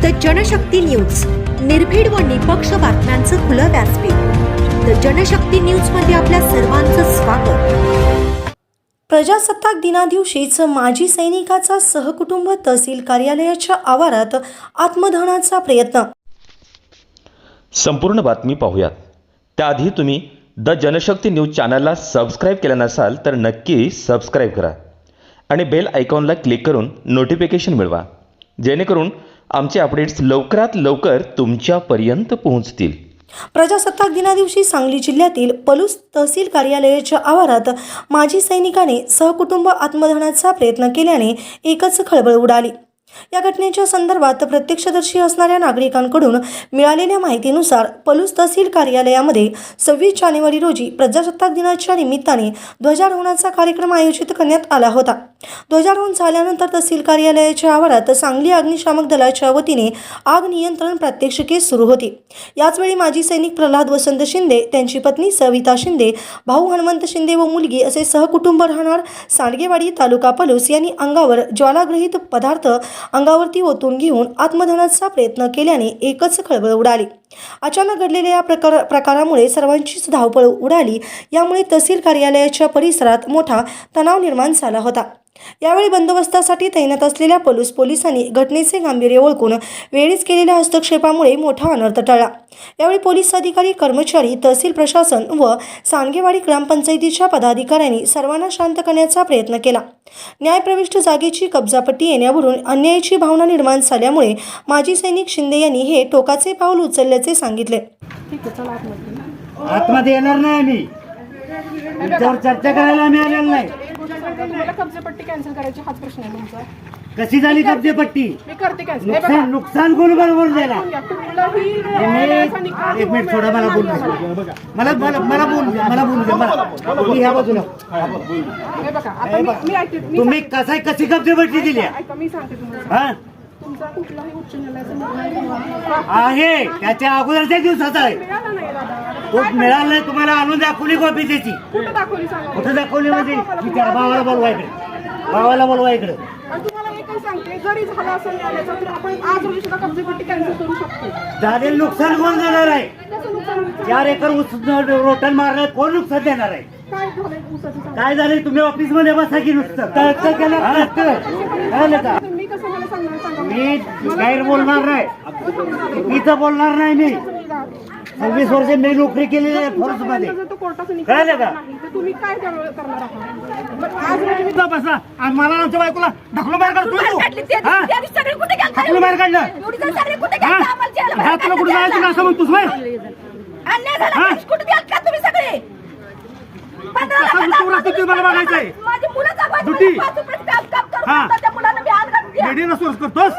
The Janshakti news. निर्भीड व निपक्ष बातम्यांचं खुलं व्यासपीठ. द जनशक्ती न्यूजमध्ये आपल्या सर्वांचं स्वागत. प्रजासत्ताक दिनादिवशीच माजी सैनिकाचा सहकुटुंब तहसील कार्यालयाच्या आवारात आत्मदहनाचा प्रयत्न. संपूर्ण बातमी पाहूयात. त्याआधी तुम्ही द जनशक्ती न्यूज चॅनलला सबस्क्राईब केलं नसाल तर नक्की सबस्क्राईब करा. आणि बेल आयकॉनला क्लिक करून नोटिफिकेशन मिळवा. जेणेकरून आमचे अपडेट्स लवकरात लवकर तुमच्यापर्यंत पोहोचतील. प्रजासत्ताक दिनादिवशी सांगली जिल्ह्यातील पलूस तहसील कार्यालयाच्या आवारात माजी सैनिकाने सहकुटुंब आत्मदहनाचा प्रयत्न केल्याने एकच खळबळ उडाली. या घटनेच्या संदर्भात प्रत्यक्षदर्शी असणाऱ्या नागरिकांकडून मिळालेल्या माहितीनुसार पलूस तहसील कार्यालयामध्ये सव्वीस जानेवारी रोजी प्रजासत्ताक दिनाच्या निमित्ताने ध्वजारोहणाचा कार्यक्रम आयोजित करण्यात आला होता. ध्वजारोहण झाल्यानंतर तहसील कार्यालयाच्या आवारात सांगली अग्निशामक दलाच्या वतीने आग नियंत्रण प्रात्यक्षिके सुरू होती. याचवेळी माजी सैनिक प्रल्हाद वसंत शिंदे त्यांची पत्नी सविता शिंदे भाऊ हनुमंत शिंदे व मुलगी असे सहकुटुंब राहणार सांडगेवाडी तालुका पलूस यांनी अंगावर ज्वालाग्रहित पदार्थ अंगावरती ओतून घेऊन आत्मदहनाचा प्रयत्न केल्याने एकच खळबळ उडाली. अचानक घडलेल्या या प्रकार प्रकारामुळे सर्वांचीच धावपळ उडाली. यामुळे तहसील कार्यालयाच्या परिसरात मोठा तणाव निर्माण झाला होता. यावेळी बंदोबस्तासाठी तैनात असलेल्या पोलीस पोलिसांनी घटनेचे गांभीर्य ओळखून वेळीच केलेल्या हस्तक्षेपामुळे मोठा अनर्थ टळला. यावेळी पोलीस अधिकारी कर्मचारी तहसील प्रशासन व सांडगेवाडी ग्रामपंचायतीच्या पदाधिकाऱ्यांनी सर्वांना शांत करण्याचा प्रयत्न केला. न्यायप्रविष्ट जागेची कब्जापट्टी येण्यावरून अन्यायाची भावना निर्माण झाल्यामुळे माजी सैनिक शिंदे यांनी हे टोकाचे पाऊल उचलल्याचे सांगितले. आतमध्ये. येणार नाही आम्ही. चर्चा करायला आम्ही आलेलो नाही. तुम्हाला कब्जेपट्टी कॅन्सल करायची हाच प्रश्न आहे तुमचा. कशी झाली कब्जेपट्टी? मी करते कॅन्सल हे बघा. नुकसान नुकसान कोण बरोबर कुठलाही मी एक मिनिट थोडा मला बोलू दे. मला मला मला बोलू दे मला बोलू दे मला मी ह्या बाजूला. हे बघा आता मी मी ऐकते मी तुम्ही कसा कशी कब्जेपट्टी दिली? ऐका मी सांगते तुम्हाला. हा? तुमचा कुठलाही उच्च न्यायालयाचा निर्णय आहे. त्याच्या अगोदरच्या दिवसाचा आहे. मिळाला मिळाला नाही तुम्हाला आणून दाखवली कॉपी त्याची. कुठं दाखवली सांगा? कुठं दाखवली म्हणजे? विचार भावाला बोलवा इकडे. भावाला बोलवा इकडे. आणि तुम्हाला एकही सांगते जरी झाला असेल न्यायालयाचा तर आपण आज रोजी सुद्धा कब्जेपट्टी कॅन्सल करू शकतो. झालेलं नुकसान कोण देणार आहे? त्याचं नुकसान होईल. चार एकर ऊस रोटन मारलं कोण नुकसान देणार आहे? काय झालंय ऊसाचं सांगा. काय झालंय? तुम्ही ऑफिसमध्ये बसा की नुसतं. तळतळ केलं तळतळ. कळलं का मी कसं मला सांगणार सांगा. मी गैर बोलणार नाही. चुकीचं बोलणार नाही मी. सव्वीस वर्ष मी नोकरी केलेली आहे फोर्समध्ये. कळलं का? तुम्ही काय करणार आहात? बसा. आणि मला आमच्या बायकोला ढकलून बाहेर काढतो बाहेर काढलं हा? तुला कुठे जायचं असं म्हणतोस मला बघायचंय. दुटी. म्हणजे हा. करतोस?